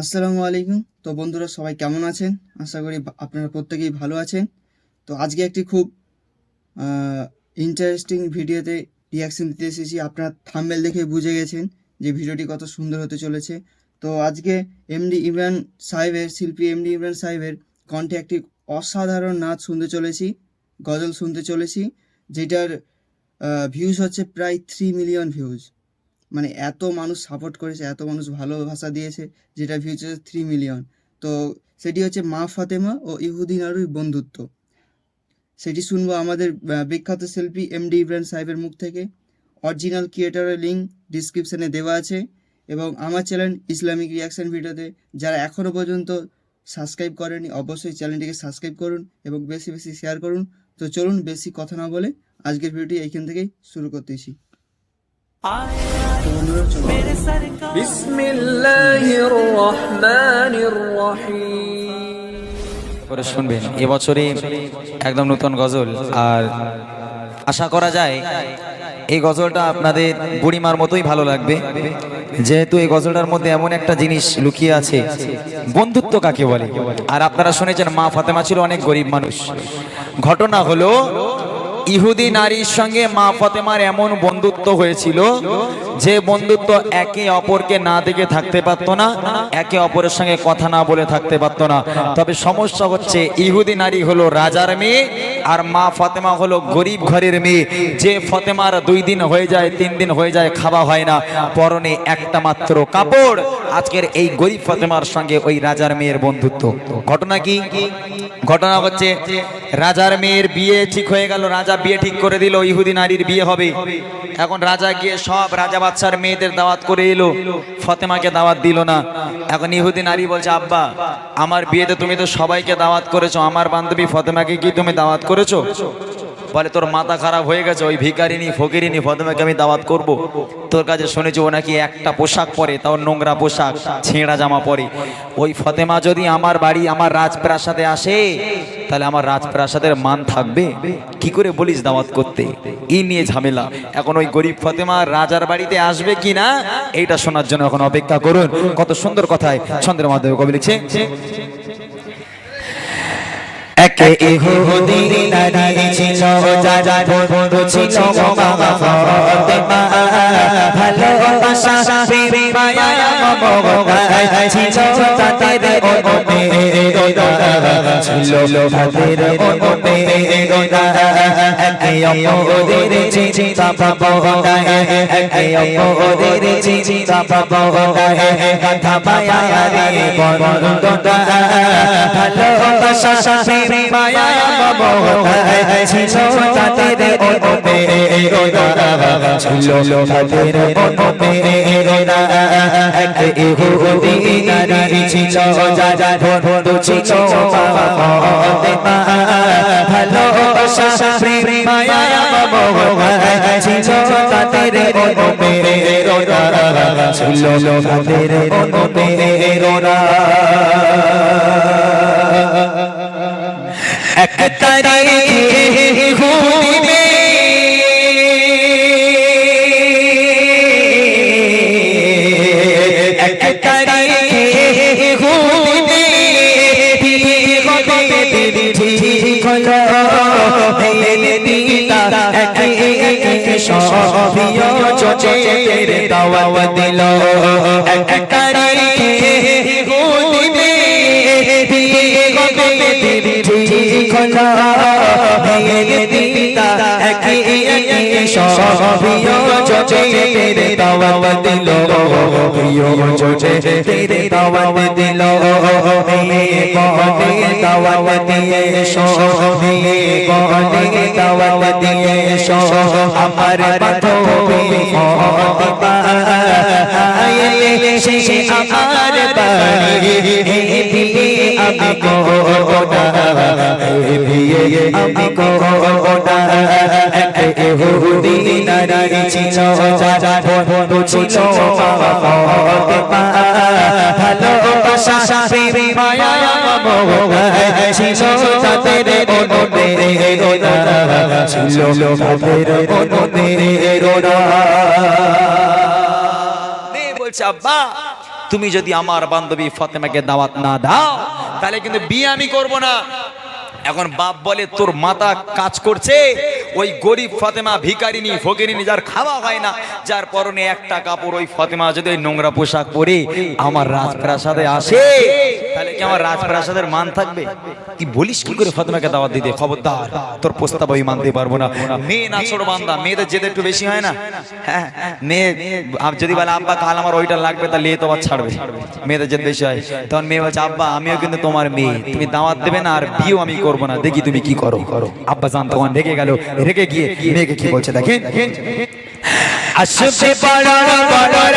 আসসালামু আলাইকুম। তো বন্ধুরা, সবাই কেমন আছেন? আশা করি আপনারা প্রত্যেকেই ভালো আছেন। তো আজকে একটি খুব ইন্টারেস্টিং ভিডিওতে রিয়াকশন দিতে এসেছি। আপনারা থাম্বেল দেখে বুঝে গেছেন যে ভিডিওটি কত সুন্দর হতে চলেছে। তো আজকে এমডি ইমরান সাহেবের, শিল্পী এমডি ইমরান সাহেবের কণ্ঠে একটি অসাধারণ নাচ শুনতে চলেছি, গজল শুনতে চলেছি, যেটার ভিউজ হচ্ছে প্রায় থ্রি মিলিয়ন ভিউজ মানে এত মানুষ সাপোর্ট করেছে, এত মানুষ ভালোবাসা দিয়েছে, যেটা ভিউজ হচ্ছে থ্রি মিলিয়ন তো সেটি হচ্ছে মা ফাতেমা ও ইহুদিন আরুর বন্ধুত্ব। সেটি শুনব আমাদের বিখ্যাত শিল্পী এমডি ইব্রাহিম সাহেবের মুখ থেকে। অরিজিনাল ক্রিয়েটারের লিঙ্ক ডিসক্রিপশনে দেওয়া আছে। এবং আমার চ্যানেল ইসলামিক রিয়াকশন ভিডিওতে যারা এখনও পর্যন্ত সাবস্ক্রাইব করেনি, অবশ্যই চ্যানেলটিকে সাবস্ক্রাইব করুন এবং বেশি বেশি শেয়ার করুন। তো চলুন বেশি কথা না বলে আজকের ভিডিওটি এইখান থেকেই শুরু করতেছি। করে শুনবেন এবছরে একদম নতুন গজল। আর আশা করা যায়, এই গজলটা আপনাদের বুড়িমার মতোই ভালো লাগবে। যেহেতু এই গজলটার মধ্যে এমন একটা জিনিস লুকিয়ে আছে, বন্ধুত্ব কাকে বলে? আর আপনারা শুনেছেন, মা ফাতেমা ছিল অনেক গরিব মানুষ। ঘটনা হলো ইহুদি নারীর সঙ্গে মা ফতেমার এমন বন্ধুত্ব হয়েছিল যে বন্ধুত্ব একে অপরকে না দেখে থাকতে পারতো না, একে অপরের সঙ্গে কথা না বলে থাকতে পারতো না। তবে সমস্যা হচ্ছে ইহুদি নারী হলো রাজার মেয়ে আর মা ফাতেমা হলো গরিব ঘরের মেয়ে। যে ফতেমার দুই দিন হয়ে যায়, তিন দিন হয়ে যায়, খাওয়া হয় না। পরনে একটা মাত্র কাপড়। আজকের এই গরিব ফতেমার সঙ্গে ওই রাজার মেয়ের বন্ধুত্ব। ঘটনা কি? ঘটনা হচ্ছে রাজার মেয়ের বিয়ে ঠিক হয়ে গেল, রাজা বিয়ে ঠিক করে দিল, ইহুদি নারীর বিয়ে হবে। এখন রাজা গিয়ে সব রাজা বাচ্চার মেয়েদের দাওয়াত করে এলো। ফতেমাকে দাওয়াত দিল না। এখন ইহুদি নারী বলছে, আব্বা, আমার বিয়েতে তুমি তো সবাইকে দাওয়াত করেছ, আমার বান্ধবী ফতেমাকে কি তুমি দাওয়াত করেছ? বলে তোর মাথা খারাপ হয়ে গেছে, ওই ভিকারিনী ফকিরিনী ফতেমাকে আমি দাওয়াত করব। তোর কাছে শুনেছি ও নাকি একটা পোশাক পরে, তাও নোংরা পোশাক, ছেঁড়া জামা পরে। ওই ফতেমা যদি আমার বাড়ি, আমার রাজপ্রাসাদে আসে, তাহলে আমার রাজপ্রাসাদের মান থাকবে। কি করে বলিস দাওয়াত করতে? এই নিয়ে ঝামেলা। এখন ওই গরিব ফতেমা রাজার বাড়িতে আসবে কি না, এইটা শোনার জন্য এখন অপেক্ষা করুন। কত সুন্দর কথায় ছন্দের মাধ্যমে কবি লিখছে একে ইহুদি নারী ছিল যারা বন্ধু ছিল মা ফাতেমা ভালোবাসা প্রেম মায়া মমতা ছিল তাদের অনুমে ছিল তাদের অনুমে একে অপরের চিন্তা ভাবনা একে অপরের চিন্তা ভাবনা কথা মায়া রে বন্ধুতা ভালোবাসা প্রেম মায়া মমতা ছিল তাদের অনুমে ছিল তাদের অনুমে একে ইহুদি নারী ছিল, যারা বন্ধু ছিল ফাতেমা ভালোবাসা প্রেম মায়া মমতা ছিল তাদের অনুমে ছিল তাদের অনুমে এক তারিখে হুদিবে। তেরে দাওয়াত দিল এক তারিখে হুদিবে বিয়ে হবে ঠিক হলো মেলে দিতা একে একে সবিয় চচে তেরে দাওয়াত দিল প্রিয় চচে তেরে দাওয়াত দিল মেয়ে বনে দাওয়াত দিয়ে এসো মেয়ে বনে দাওয়াত দিয়ে এসো আমার বান্ধবী ফতিমা আইলে সে আমার বাড়ি এই বিয়ে আমি কোনা এই বিয়ে আমি কোনা তুমি যদি আমার বান্ধবী ফাতেমাকে দাওয়াত না দাও তাহলে কিন্তু বিয়ে আমি করব না। এখন বাপ বলে, তোর মাথা কাজ করছে। ওই গরিব ফতেমা ভিকারিনী ফকিরিনী যার খাওয়া হয় না, যার পরনে একটা কাপড়, ওই ফতেমা যদি নোংরা পোশাক পরে আমার রাজপ্রাসাদে আসে, তাহলে কি আমার রাজপ্রাসাদের মান থাকবে বলিস কি করে ফাতেমাকে দাওয়াত দিতে খবরদার তোর প্রস্তাব আমি মানতে পারব না মেয়ে না ছোট বান্দা মেয়েদের যেতে একটু বেশি হয় না হ্যাঁ মেয়ে যদি বলে আব্বা আমার ওইটা লাগবে তাহলে ছাড়বে মেয়েদের যেতে বেশি হয় তখন মেয়ে বলছে আব্বা আমিও কিন্তু তোমার মেয়ে তুমি দাওয়াত দেবে না আর বিয়েও আমি করব না দেখি তুমি কি করো করো আব্বা জান তখন রেগে গেল রেগে গিয়ে মেয়েকে কি বলছে দেখেন আসবে বড় বড়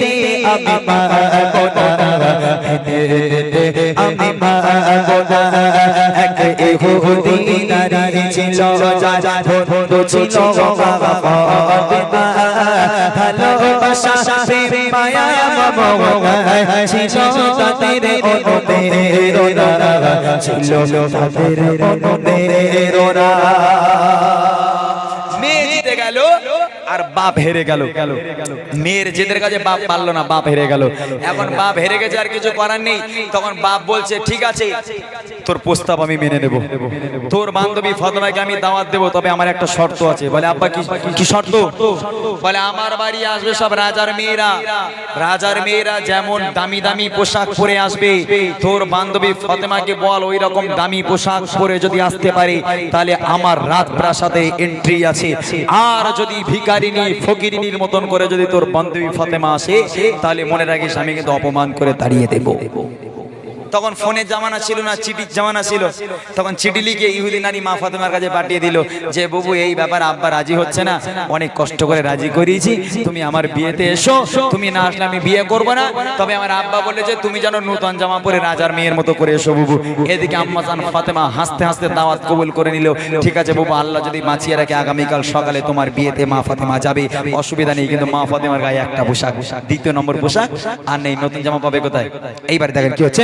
আমি মাগনা এক ইহুদি নারী ছিল ছিল ভালোবাসা মায়া ছিল তাদের ছিল তাদের মেয়ে জিতে গেল। আর বাপ হেরে গেল। মেয়ের জেদের কাছে বাপ পারল না, বাপ হেরে গেল। এখন বাপ হেরে গেছে আর কিছু করার নেই। তখন বাপ বলছে, ঠিক আছে, তোর প্রস্তাব আমি মেনে নেব। তোর বান্ধবী ফাতেমাকে আমি দাওয়াত দেবো, তবে আমার একটা শর্ত আছে। বলে, আব্বা, কি শর্ত? বলে, আমার বাড়ি আসবে সব রাজার মেয়েরা। রাজার মেয়েরা যেমন দামি দামি পোশাক পরে আসবে, তোর বান্ধবী ফাতেমাকে বল ওই রকম দামি পোশাক পরে যদি আসতে পারে, তাহলে আমার রাত প্রাসাদে এন্ট্রি আছে। আর যদি ভিকারিনী ফকিরিনীর মতন করে যদি তোর বান্ধবী ফাতেমা আসে, তাহলে মনে রাখিস আমি কিন্তু অপমান করে দাঁড়িয়ে দেবো। তখন ফোনের জামানা ছিল না, চিঠির জামানা ছিল। তখন চিঠি লিখে ইহুদি নারী মা ফাতেমার কাছে পাঠিয়ে দিল যে, বাবু, এই ব্যাপার আব্বা রাজি হচ্ছে না। অনেক কষ্ট করে রাজি করিয়েছি। তুমি আমার বিয়েতে এসো। তুমি না আসলে আমি বিয়ে করব না। তবে আমার আব্বা বলে যে, তুমি যেন নূতন জামা পরে রাজার মেয়ের মতো করে এসো, বাবু। এদিকে আম্মা জান ফাতেমা হাসতে হাসতে দাওয়াত কবুল করে নিল। ঠিক আছে, বাবু, আল্লাহ যদি বাঁচিয়ে রাখে, আগামীকাল সকালে তোমার বিয়েতে মা ফাতেমা যাবে। অসুবিধা নেই, কিন্তু মা ফাতেমার গায়ে একটা পোশাক। দ্বিতীয় নম্বর পোশাক। আর নেই, নতুন জামা পাবে কোথায়? এইবার দেখেন কি হচ্ছে।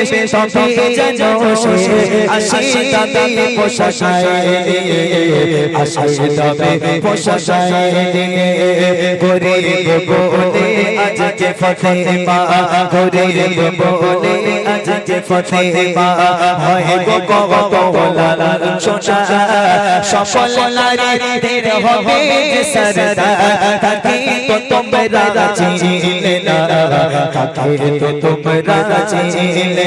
বলে বেশ সে আসে তাতে পোশাক আসে তবে পোশাক গরিব বলে আজকে ফতেমা গরিব বলে আজকে ফতেমা হয় গো কত লালা সোনা সফল নারীদের হবে যে তাকে তো তোমরা চিনলে না তাকে তো তোমরা চিনলে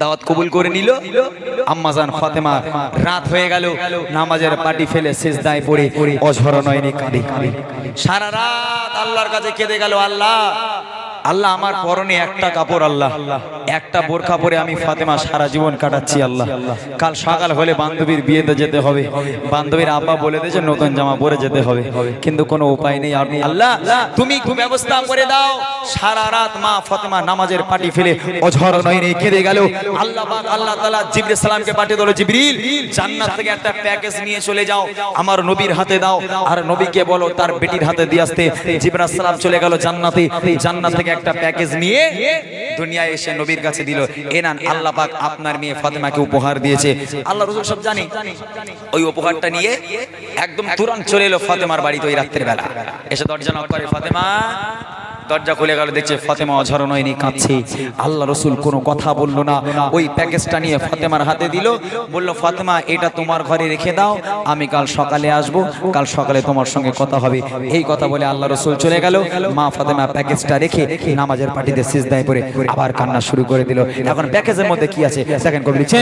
দাওয়াত কবুল করে নিল। আম্মাজান ফাতেমা, রাত হয়ে গেল। নামাজের পাটি ফেলে শেষ দায় পড়ে অঝর নয়নি কাঁদে। সারা রাত আল্লাহর কাছে কেঁদে গেল, আল্লাহ। আল্লাহ আমার পরনে একটা কাপড়, আল্লাহ। একটা বোরখা পরে আমি ফাতেমা সারা জীবন কাটাচ্ছি, আল্লাহ। কাল সকাল হলে বান্ধবীর বিয়েতে যেতে হবে। বান্ধবীর আব্বা বলে দিয়েছে, নতুন জামা পরে যেতে হবে। কিন্তু কোনো উপায় নেই আপনি আল্লাহ, তুমি ব্যবস্থা করে দাও। সারা রাত মা ফাতেমা নামাজের পাটি ফেলে অঝর নয়নে কেঁদে গেল। আল্লাহ পাক, আল্লাহ তাআলা জিবরিল সালামকে পাঠিয়ে দিল, জিবরিল, জান্নাত থেকে একটা প্যাকেজ নিয়ে চলে যাও। আমার নবীর হাতে দাও। আর নবীকে বলো, তার বেটির হাতে দিয়ে আসতে। জিবরাইল সালাম চলে গেল জান্নাতে। জান্নাত থেকে একটা প্যাকেজ নিয়ে দুনিয়ায় এসে নবীর কাছে দিল এনান নান আল্লাহ পাক আপনার মেয়ে ফাতেমাকে উপহার দিয়েছে। আল্লাহ রসুল সব জানি ওই উপহারটা নিয়ে একদম তুরান চলে এলো ফাতেমার বাড়িতে ওই রাত্রের বেলা। এসে দরজা নক করে ফাতেমা দরজা খুলে গেল, দেখছে ফাতেমা অঝরণ হয়নি, কাঁদছে। আল্লাহ রসুল কোনো কথা বলল না, ওই প্যাকেজটা নিয়ে ফাতেমার হাতে দিল, বলল, ফাতেমা, এটা তোমার ঘরে রেখে দাও, আমি কাল সকালে আসব, কাল সকালে তোমার সঙ্গে কথা হবে। এই কথা বলে আল্লাহ রসুল চলে গেল, মা ফাতেমা প্যাকেজটা রেখে নামাজের পাটিতে সিজদায় পরে আবার কান্না শুরু করে দিল। এখন প্যাকেজের মধ্যে কি আছে? দেখেন কবি লিখছে।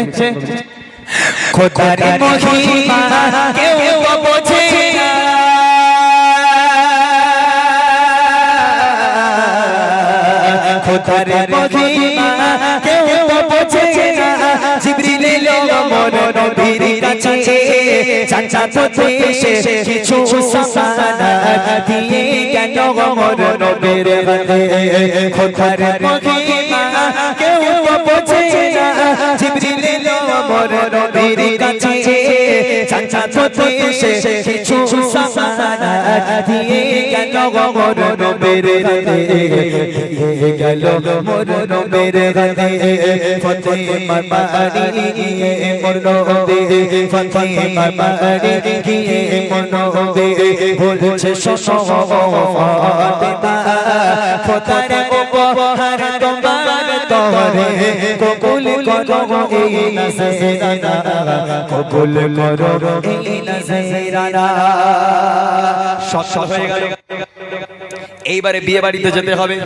খোদার কেউ বোঝে না। খোদার মহিমা কেউ তো বোঝে না, জিবরিল এলো মন নবীর কাছে। চাচা তো এসে কিছু সামানা দিয়ে গেল মন নবীর হাতে? খোদার মহিমা কেউ তো না, জিবরিল এলো মন নবীর কাছে। চাচা এসে কিছু সামানা দিয়ে গেল মন নবীর হাতে গেল। মোর নবীর হাতে ফতেমা বাড়ি গিয়ে মোর নবী ফতেমা বাড়ি গিয়ে মোর নবী বলছে শোনো ফাতেমা খোদার উপহার এইবারে বিয়ে বাড়িতে যেতে হবে।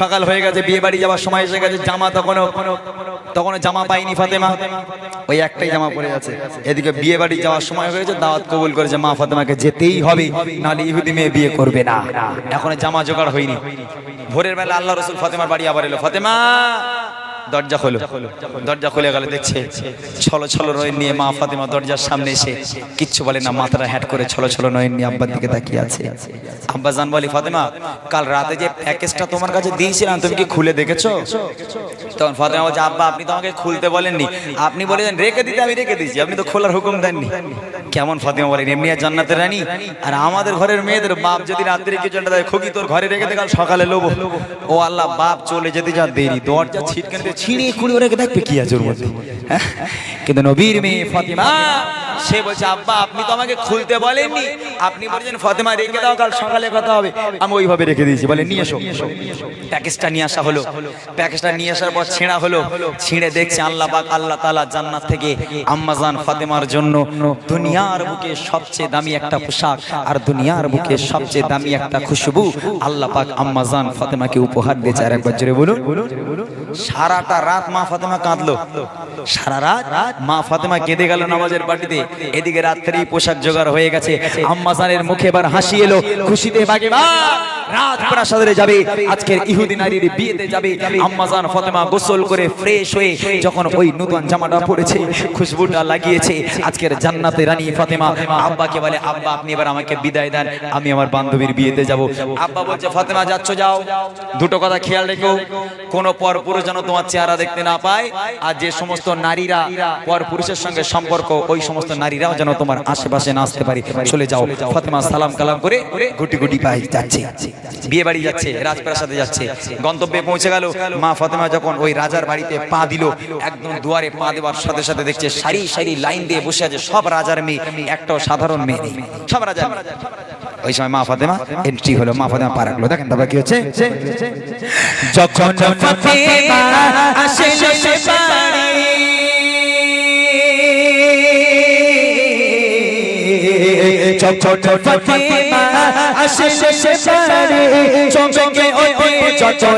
সকাল হয়ে গেছে, বিয়ে বাড়ি যাওয়ার সময় এসে গেছে জামা তখনও। তখনও জামা পাইনি ফাতেমা। ওই একটাই জামা পরে আছে। এদিকে বিয়ে বাড়ি যাওয়ার সময় হয়েছে দাওয়াত কবুল করেছে মা ফাতেমাকে, যেতেই হবে, নাহলে ইহুদি মেয়ে বিয়ে করবে না। এখন জামা জোগাড় হয়নি। ভোরের বেলা আল্লাহ রসুল ফাতেমার বাড়ি আবার এলো। ফাতেমা! দরজা খোলো। দরজা খুলে গেল দেখছে ছলো ছলো নয়ন নিয়ে মা ফাতেমা দরজার সামনে এসে কিচ্ছু বলে না, মাথাটা হ্যাট করে ছলো ছলো নয়ন নিয়ে আব্বার দিকে তাকিয়ে আছে। আব্বা জান বলি, ফাতেমা, কাল রাতে যে প্যাকেজটা তোমার কাছে দিয়েছিলাম, তুমি কি খুলে দেখেছ? তখন ফাতেমা বলছে, আব্বা, আপনি তো আমাকে খুলতে বলেননি। আপনি বলেছেন, রেখে দিতে, আমি রেখে দিয়েছি। আপনি তো খোলার হুকুম দেননি। কেমন ফাতেমা বলেন, এমনি আর জান্নাতের রানী? আর আমাদের ঘরের মেয়েদের বাপ যদি রাত্রে কিছু একটা দেয় খুকি তোর ঘরে রেখে দে, কাল সকালে লোবো। ও আল্লাহ, বাপ চলে যেতে যা দেরি, দরজা ছিটকে ছিঁড়ে খুঁড়ে রেখে দেখবে কি আছে ওর মধ্যে। হ্যাঁ? কিন্তু নবীর মেয়ে ফাতেমা, সে বলছে, আব্বা, আপনি তো আমাকে খুলতে বলেননি। আপনি বলেছেন, ফাতেমা, রেখে দাও, কাল সকালে কথা হবে। আমি ওইভাবে রেখে দিয়েছি। বলে, নিয়ে এসো। প্যাকেজটা নিয়ে আসা হলো। প্যাকেজটা নিয়ে আসার পর ছেঁড়া হলো। ছিঁড়ে দেখছে আল্লাহ পাক, আল্লাহ তাআলা জান্নাত থেকে আম্মাজান ফাতেমার জন্য দুনিয়ার বুকে সবচেয়ে দামি একটা পোশাক আর দুনিয়ার বুকে সবচেয়ে দামি একটা খুশবু, আল্লাহ পাক আম্মাজান ফাতেমাকে উপহার দিয়েছে। আর একবার জোরে বলুন। সারাটা রাত মা ফাতেমা কাঁদলো। সারা রাত মা ফাতেমা কেঁদে গেল নামাজের পার্টিতে এদিকে রাত্রেই পোশাক জোগাড় হয়ে গেছে। আম্মাজানের মুখে এবার হাসি এলো। খুশিতে বাগে জামাটা পরেছে, খুশবুটা লাগিয়েছে। আজকের জান্নাতে রানী ফাতেমা বলে, আব্বা, আপনি এবার আমাকে বিদায় দেন। আমি আমার বান্ধবীর বিয়েতে যাব। আব্বা বলছে, ফাতেমা, যাচ্ছ, যাও। দুটো কথা খেয়াল রেখো। কোন পর যেন তোমার চেহারা দেখতে না পায়। আর যে সমস্ত নারীরা পর পুরুষের সঙ্গে সম্পর্ক, ওই সমস্ত নারীরাও যেন তোমার আশেপাশে না আসতে পারে। চলে যাও। ফাতেমা সালাম কালাম করে গুটি গুটি পায়ে যাচ্ছে। বিয়ে বাড়ি যাচ্ছে, রাজপ্রাসাদে যাচ্ছে। গন্তব্যে পৌঁছে গেল। মা ফাতেমা যখন ওই রাজার বাড়িতে পা দিল, একদম দুয়ারে পা দেওয়ার সাথে সাথে দেখছে সারি সারি লাইন দিয়ে বসে আছে সব রাজার মেয়ে, একটাও সাধারণ মেয়ে সব মেয়ে। ওই সময় মা ফাতেমা এন্ট্রি হলো মা ফাতেমা পা রাখল দেখেন তারপর কি হচ্ছে? যখন ফাতেমা আসে যখন ফাতেমা আসে সে বাড়ি চমকে ওঠে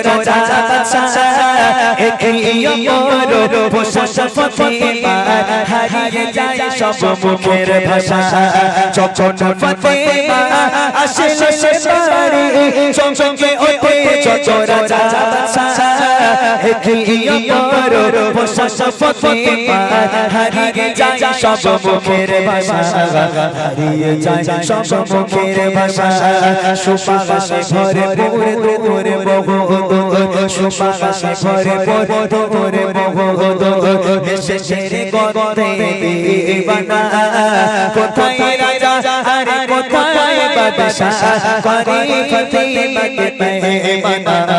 বাদশা একই অমর পোশাক ফাতেমা, হারিয়ে যায় সব মুখের ভাষা। যখন ফাতেমা আসে সে বাড়ি চমকে ওঠে যায় সব মুখের ভাষা। হারিয়ে যায় সব মুখের ভাষা সুবাসে ভরে ভরে দূরে বহু সুবাসে ভরে ভরে দূরে বহু দেশে ছেড়ে গন্ধে দিবানা কোথায় রাজা আরে কোথায় বাদশা করে ফতেমাকে পেমানা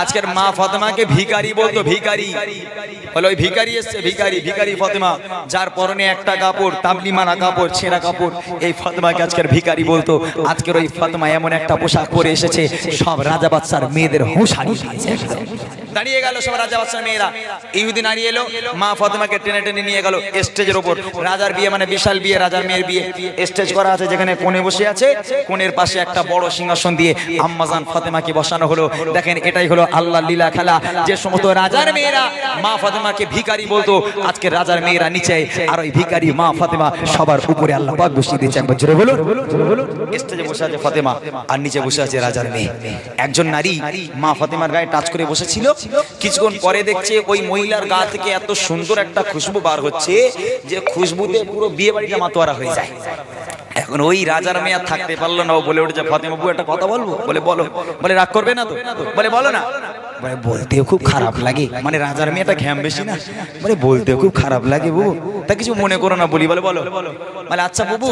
আজকের মা ফাতেমাকে ভিকারি বলতো ভিকারি বলে, ওই ভিকারি এসছে ভিকারি ভিকারি ফাতেমা যার পরনে একটা কাপড় তাবলি মানা কাপড়, ছেঁড়া কাপড়, এই ফাতেমাকে আজকের ভিকারি বলতো, আজকের ওই ফাতেমা এমন একটা পোশাক পরে এসেছে, সব রাজা বাচ্চার মেয়েদের হুঁশ হারিয়ে। দাঁড়িয়ে গেল সব রাজা বাচ্চার মেয়েরা। ইহুদি নারী এলো, মা ফাতেমাকে টেনে টেনে নিয়ে গেল স্টেজের ওপর। রাজার বিয়ে মানে বিশাল বিয়ে, রাজার মেয়ের বিয়ে। স্টেজ করা আছে যেখানে কোণে বসে আছে, কোণের পাশে একটা বড় সিংহাসন দিয়ে আম্মাজান ফাতেমাকে বসানো হলো। দেখেন, এটাই হলো আল্লাহ লীলা খেলা। যে সমস্ত রাজার মেয়েরা মা ফাতেমাকে ভিখারি বলতো, আজকে রাজার মেয়েরা নিচে, আর ওই ভিখারি মা ফাতেমা সবার উপরে আল্লাহ পাক বসিয়ে দিয়েছে। একবার জোরে বলো স্টেজে বসে আছে ফাতেমা, আর নিচে বসে আছে রাজার মেয়ে। একজন নারী মা ফাতেমার গায়ে টাচ করে বসেছিল কিছুক্ষণ পরে দেখছে ওই মহিলার গা থেকে এত সুন্দর একটা খুশবু বার হচ্ছে যে খুশবুতে পুরো বিয়ে বাড়িটা মাতোয়ারা হয়ে যায়। এখন ওই রাজার মেয়ে থাকতে পারল না। ও বলে উঠেছে, ফাতেমা বউ একটা কথা বলব? বলে, বলো। বলে, রাগ করবে না তো? বলে, বলো না। বলতেও খুব খারাপ লাগে। মানে রাজার মেয়েটা ঘ্যাম বেশি না। বলে, বলতেও খুব খারাপ লাগে বউ তা কিছু মনে করো না বলি, বলে, বলো। বলে আচ্ছা বাবু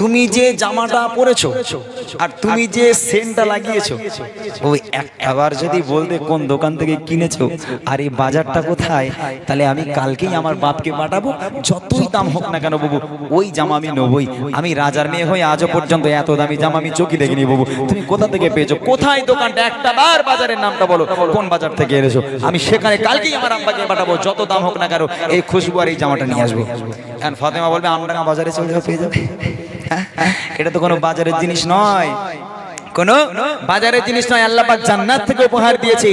তুমি যে জামাটা পরেছো আর তুমি যে সেন্টটা লাগিয়েছো, ওই একবার যদি বলতে কোন দোকান থেকে কিনেছো, আর এই বাজারটা কোথায়, তাহলে আমি কালকেই আমার বাপকে পাঠাবো, যতই দাম হোক না কেন বাবু, ওই জামা আমি নেবই। আমি রাজার মেয়ে হয়ে আজও পর্যন্ত এত দামি জামা আমি চোখে দেখিনি বাবু। তুমি কোথা থেকে পেয়েছ? কোথায় দোকানটা? একটা বার বাজারের নামটা বলো। কোন বাজার থেকে এনেছো? আমি সেখানে কালকেই আমার আব্বাকে পাঠাবো, যত দাম হোক না কেন, এই খুশবু আর এই জামাটা নিয়ে আসব। এখন ফাতেমা বলবে আমডাঙ্গা বাজারে চলে যাবে হ্যাঁ? এটা তো কোনো বাজারের জিনিস নয় কোন বাজারের জিনিস নয়, আল্লাহ পাক জান্নাত থেকে উপহার দিয়েছে।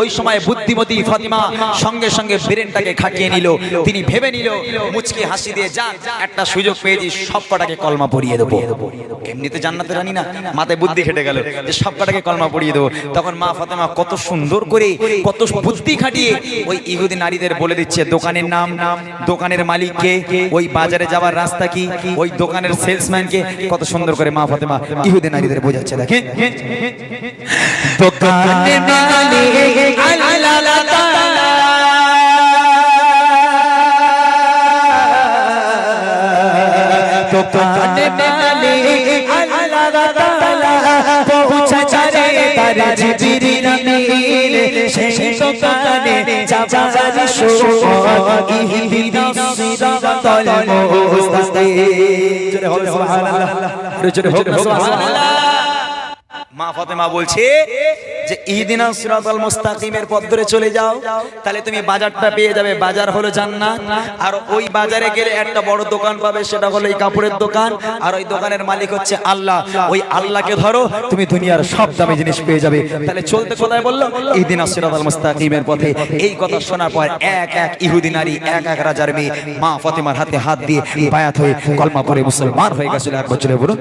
ওই সময় বুদ্ধিমতী ফাতিমা সঙ্গে সঙ্গে ব্রেনটাকে খাটিয়ে নিল। তিনি ভেবে নিল, মুচকি হাসি দিয়ে, যা, একটা সুযোগ পেয়েছি, সব কটাকে কলমা পড়িয়ে দেবো। এমনিতে জান্নাতে জানি না, মাথায় বুদ্ধি খেটে গেল যে সব কটাকে কলমা পড়িয়ে দেবো। তখন মা ফাতেমা কত সুন্দর করে, কত বুদ্ধি খাটিয়ে ওই ইহুদি নারীদের বলে দিচ্ছে, দোকানের নাম নাম, দোকানের মালিককে, ওই বাজারে যাওয়ার রাস্তা কি, ওই দোকানের সেলসম্যানকে। কত সুন্দর করে মা ফাতেমা ইহুদি নারীদের বোঝাচ্ছে, দেখেন। দোকানে মালিক আল্লাহ তাআলা দোকানে মালিক আল্লাহ তাআলা পৌঁছে ছাড়ে তার জিবিরিল আমিন সেই দোকানে যাবার সময় ইহদিনা সিরাতাল মুস্তাকিম সুবহানাল্লাহ জোরে হোক সুবহানাল্লাহ। মা ফাতেমা বলছে যে ইহদিনা সিরাতাল মুস্তাকিমের পথ ধরে চলে যাও। তাহলে তুমি বাজারটা পেয়ে যাবে, বাজার হলো জান্নাত। আর ওই বাজারে গেলে একটা বড় দোকান পাবে, সেটা হলো এই কাপড়ের দোকান। আর ওই দোকানের মালিক হচ্ছে আল্লাহ। ওই আল্লাহকে ধরো, তুমি দুনিয়ার সব দামি জিনিস পেয়ে যাবে। তাহলে চলতে কোথায় বলল? ইহদিনা সিরাতাল মুস্তাকিমের পথে। এই কথা শোনার পর এক এক ইহুদি নারী, এক এক রাজার মেয়ে, মা ফাতেমার হাতে হাত দিয়ে বায়াত হয়ে কলমা পড়ে মুসলমান হয়ে গেছিল এক বছরে। বলুন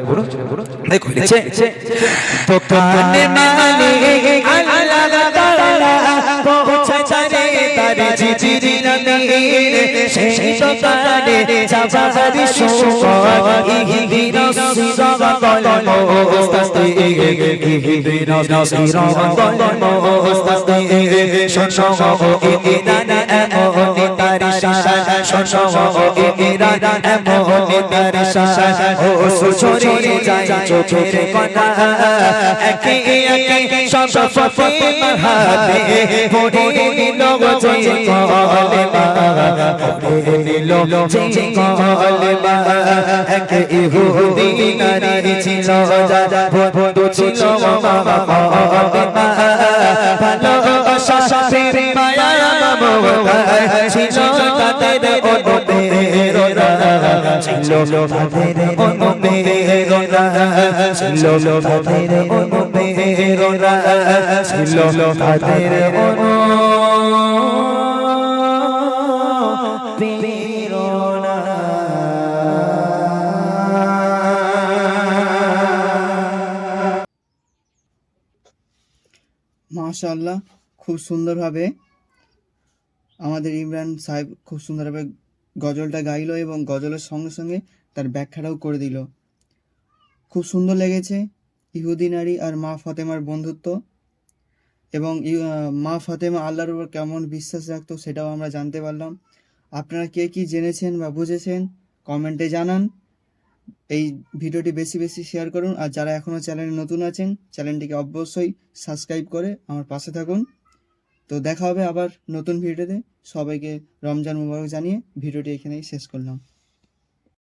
দেখুন লিখছে দোকানে মালিক আল্লাহ শান ও সুচরে যায় চোখের কণা। একে একে সব ফাতেমার হাতে পড়ে নিল যে কলেমা। পড়ে নিল যে কলেমা। এক, ইহুদি নারী ছিল যা বন্ধু ছিল মা মাশাআল্লাহ খুব সুন্দরভাবে আমাদের ইমরান সাহেব খুব সুন্দরভাবে গজলটা গাইলো এবং গজলের সঙ্গে সঙ্গে তার ব্যাখ্যাটাও করে দিল। খুব সুন্দর লেগেছে ইহুদি নারী আর মা ফাতেমার বন্ধুত্ব এবং মা ফাতেমা আল্লাহর উপর কেমন বিশ্বাস রাখতো সেটাও আমরা জানতে পারলাম। আপনারা কে কি জেনেছেন বা বুঝেছেন কমেন্টে জানান। এই ভিডিওটি বেশি বেশি শেয়ার করুন আর যারা এখনও চ্যানেলে নতুন আছেন, চ্যানেলটিকে অবশ্যই সাবস্ক্রাইব করে আমার পাশে থাকুন। তো দেখা হবে আবার নতুন ভিডিওতে। সবাইকে রমজান মুবারক জানিয়ে ভিডিওটি এখানেই শেষ করলাম।